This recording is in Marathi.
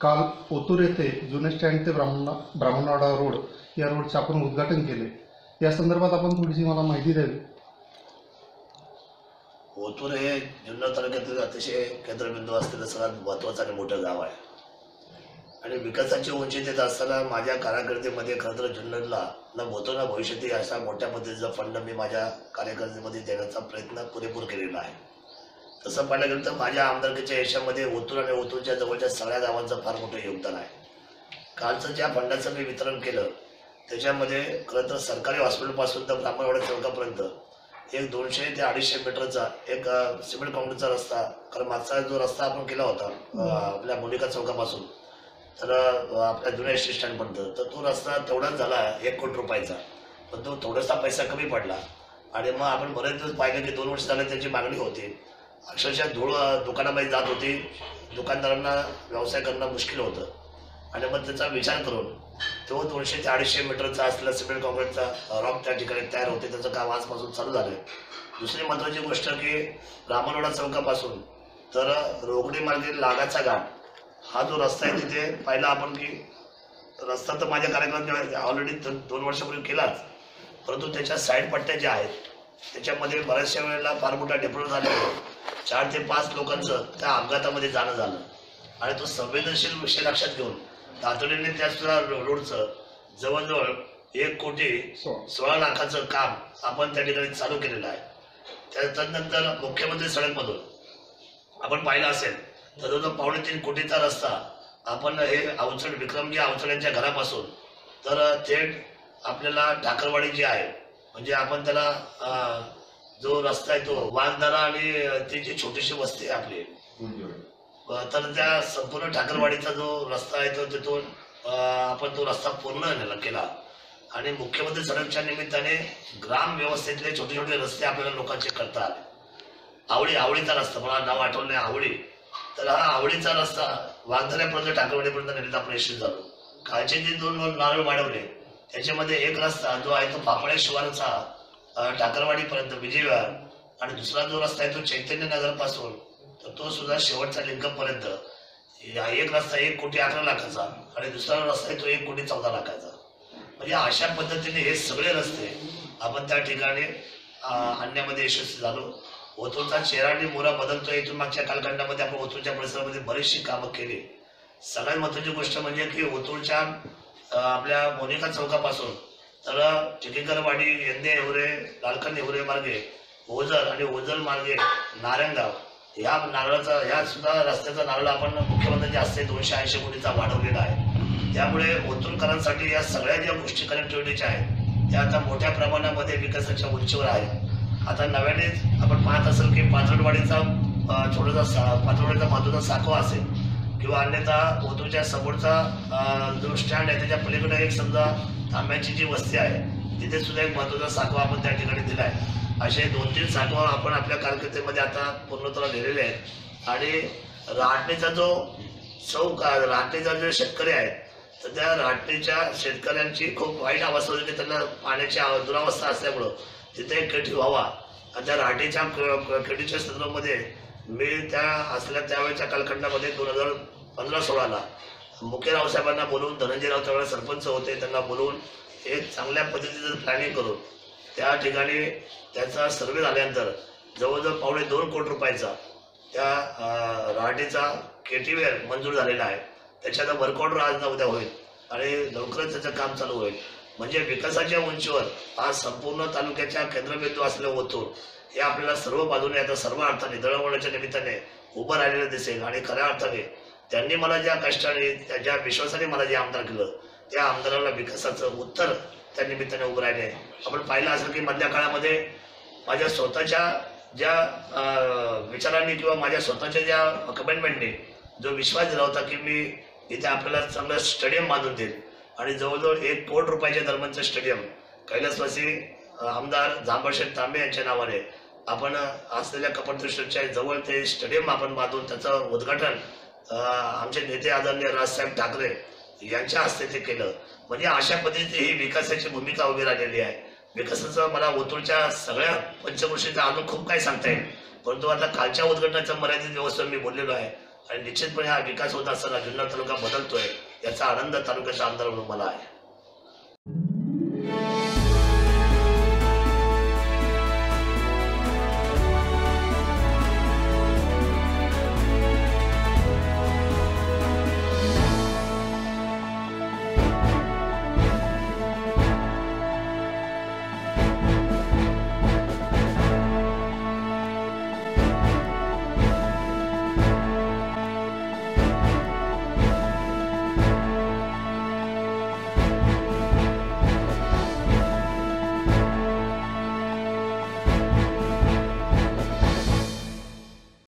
काल ओतूर येथे जुने स्टँड ते ब्राह्मणा ब्राह्मणवाडा रोड या रोडचे आपण उद्घाटन केले. या संदर्भात आपण थोडीशी मला माहिती द्यावी. ओतूर हे जुन्नर तालुक्यातील अतिशय केंद्रबिंदू असलेलं सर्वात महत्त्वाचं आणि मोठं गाव आहे. आणि विकासाची उंची देत असताना माझ्या कारकिर्दीमध्ये खरं तर जुन्नरला न भूतो ना भविष्यातील अशा मोठ्या पद्धतीचा फंड मी माझ्या कार्यकर्तेमध्ये देण्याचा प्रयत्न पुरेपूर केलेला आहे. तसं पाहिलं गेलं तर माझ्या आमदारकीच्या यशामध्ये ओतूर आणि ओतूरच्या जवळच्या सगळ्या गावांचं फार मोठं योगदान आहे. कालचं ज्या फंडाचं मी वितरण केलं त्याच्यामध्ये खरं तर सरकारी हॉस्पिटलपासून तर ब्राह्मणवाडा चौकापर्यंत एक दोनशे ते अडीचशे मीटरचा एक सिमेंट काउंटरचा रस्ता कारण मागचा जो रस्ता आपण केला होता आपल्या मुलिका चौकापासून तर आपल्या जुन्या एस टी स्टँडपर्यंत तर तो रस्ता तेवढाच झाला एक कोटी रुपयाचा. पण तो थोडासा पैसा कमी पडला. आणि मग आपण बरेच दिवस पाहिलं की दोन वर्ष झाले त्याची मागणी होती. अक्षरशः धूळ दुकानामध्ये जात होती. दुकानदारांना व्यवसाय करणं मुश्किल होतं. आणि मग त्याचा विचार करून तो दोनशे ते अडीचशे मीटरचा असलेला सिमेंट काँक्रीटचा रॉक त्या ठिकाणी तयार होते. त्याचं काम आजपासून चालू झालं आहे दुसरी महत्त्वाची गोष्ट की ब्राह्मणवाडा चौकापासून तर रोगडी मार्गे लागाचा घाट हा जो रस्ता आहे तिथे पाहिला आपण की रस्ता तर माझ्या कार्यक्रमात ऑलरेडी दोन वर्षापूर्वी केलाच परंतु त्याच्या साईड पट्ट्या ज्या आहेत त्याच्यामध्ये बऱ्याचशा वेळेला फार मोठा डिप्लोमा झाल्यामुळे चार ते पाच लोकांचं त्या अपघातामध्ये जाणं झालं. आणि तो संवेदनशील विषय लक्षात घेऊन तातडीने त्या सुद्धा रोडचं जवळजवळ एक कोटी सोळा लाखाचं काम आपण त्या ठिकाणी चालू केलेलं आहे. त्यानंतर मुख्यमंत्री सडकमधून आपण पाहिलं असेल तर पावणे तीन कोटीचा रस्ता आपण हे अवचड विक्रमजी अवचड्यांच्या घरापासून तर थेट आपल्याला ठाकरवाडी जी आहे म्हणजे आपण त्याला जो रस्ता आहे तो वाघदारा आणि ती जी छोटीशी वस्ती आहे आपली. तर त्या संपूर्ण ठाकरवाडीचा जो रस्ता आहे तो तिथून आपण तो रस्ता पूर्ण केला. आणि मुख्यमंत्री सडकच्या निमित्ताने ग्राम व्यवस्थेतले छोटे छोटे रस्ते आपल्याला लोकांचे करता आले. आवडी आवडीचा रस्ता मला नाव आठवलं नाही आवडी तर हा आवडीचा रस्ता वागधऱ्यापर्यंत टाकरवाडीपर्यंत नेलेला आपण यशस्वी झालो. कालचे जे दोन नारळ वाढवले त्याच्यामध्ये एक रस्ता जो आहे तो पापळे शिवारचा टाकरवाडीपर्यंत विजयवार आणि दुसरा जो रस्ता आहे तो चैतन्य नगरपासून तर तो सुद्धा शेवटचा लिंकमपर्यंत एक रस्ता एक कोटी अकरा लाखाचा आणि दुसरा रस्ता आहे तो एक कोटी चौदा लाखाचा. म्हणजे अशा पद्धतीने हे सगळे रस्ते आपण त्या ठिकाणी आणण्यामध्ये यशस्वी झालो. ओतूरचा चेहरा आणि मोरा बदलतोय इथून मागच्या कालखंडामध्ये आपण ओतूरच्या परिसरामध्ये बरीचशी कामं केली. सगळ्यात महत्वाची गोष्ट म्हणजे की ओतूरच्या आपल्या मोनिका चौकापासून. तर चिखलीकरवाडी यंदे एवरे लालखन एवरे मार्गे ओझर आणि ओझर मार्गे नारायणगाव या नारळाचा ह्या सुद्धा रस्त्याचा नारळ आपण मुख्यमंत्र्यांच्या हस्ते दोनशे ऐंशी कोटीचा वाढवलेला आहे. त्यामुळे ओतूरकरांसाठी या सगळ्या ज्या गोष्टी कनेक्टिव्हिटीच्या आहेत त्या आता मोठ्या प्रमाणामध्ये विकासाच्या उंचीवर आहेत. आता नव्यानेच आपण पाहत असेल की पाथरडवाडीचा छोटासा सा पाथरडवाडीचा महत्त्वाचा साखवा असेल किंवा अन्यथा ओतूच्या समोरचा जो स्टँड आहे त्याच्या पलीकडे एक समजा तांब्याची जी वस्ती आहे तिथे सुद्धा एक महत्त्वाचा साखवा आपण त्या ठिकाणी दिला आहे. असे दोन तीन साखवा आपण आपल्या कारकिर्दीमध्ये आता पूर्णत्वाला लिहिलेले आहेत. आणि राहणीचा जो चौक आहे, राहणीचा जे शेतकरी आहेत तर त्या राहणीच्या शेतकऱ्यांची खूप वाईट अवस्था होती की त्यांना पाण्याची दुरावस्था असल्यामुळं तिथे एक कठी व्हावा आणि त्या राहटीच्या केटीच्या संदर्भामध्ये मी त्या असलेल्या त्यावेळेच्या कालखंडामध्ये दोन हजार पंधरा सोळाला मुख्य रावसाहेबांना बोलवून धनंजयराव त्यावेळेला सरपंच होते त्यांना बोलवून एक चांगल्या पद्धतीचं प्लॅनिंग करून त्या ठिकाणी त्याचा सर्वे झाल्यानंतर जवळजवळ पावणे दोन कोटी रुपयाचा त्या अं, रहाटीचा केटीवेअर मंजूर झालेला आहे. त्याच्यात वर्कआउट आज ना उद्या होईल आणि लवकरच त्याचं काम चालू होईल. म्हणजे विकासाच्या उंचीवर आज संपूर्ण तालुक्याच्या केंद्रबिंदू असलेलं ओतूर हे आपल्याला सर्व बाजूने आता सर्व अर्थाने दळणवळणाच्या निमित्ताने उभं राहिलेलं दिसेल आणि खऱ्या अर्थाने त्यांनी मला ज्या कष्टाने त्या- ज्या विश्वासाने मला जे आमदार केलं त्या आमदाराला विकासाचं उत्तर त्या निमित्ताने उभं राहिले. आपण पाहिलं असेल की मधल्या काळामध्ये माझ्या स्वतःच्या ज्या विचारांनी किंवा माझ्या स्वतःच्या ज्या कमेंटमेंटने जो विश्वास दिला होता की मी इथे आपल्याला चांगलं स्टेडियम बांधून देईल आणि जवळजवळ एक कोटी रुपयाच्या दरम्यानचं स्टेडियम कैलासवासी आमदार जांभळशेठ तांबे यांच्या नावाने आपण असलेल्या कपटदृष्टच्या जवळ ते स्टेडियम आपण बांधून त्याचं उद्घाटन आमचे नेते आदरणीय राजसाहेब ठाकरे यांच्या हस्ते ते केलं. म्हणजे अशा पद्धतीने ही विकासाची भूमिका उभी राहिलेली आहे. विकासाचं मला ओतूरच्या सगळ्या पंचकृषीचा अजून खूप काही सांगता येईल. परंतु आता कालच्या उद्घाटनाच्या मर्यादित व्यवस्थेवर मी बोललेलो आहे. आणि निश्चितपणे हा विकास होत असताना जुन्नर तालुका बदलतोय. याचा आनंद तालुक्याच्या आमदार म्हणून मला आहे.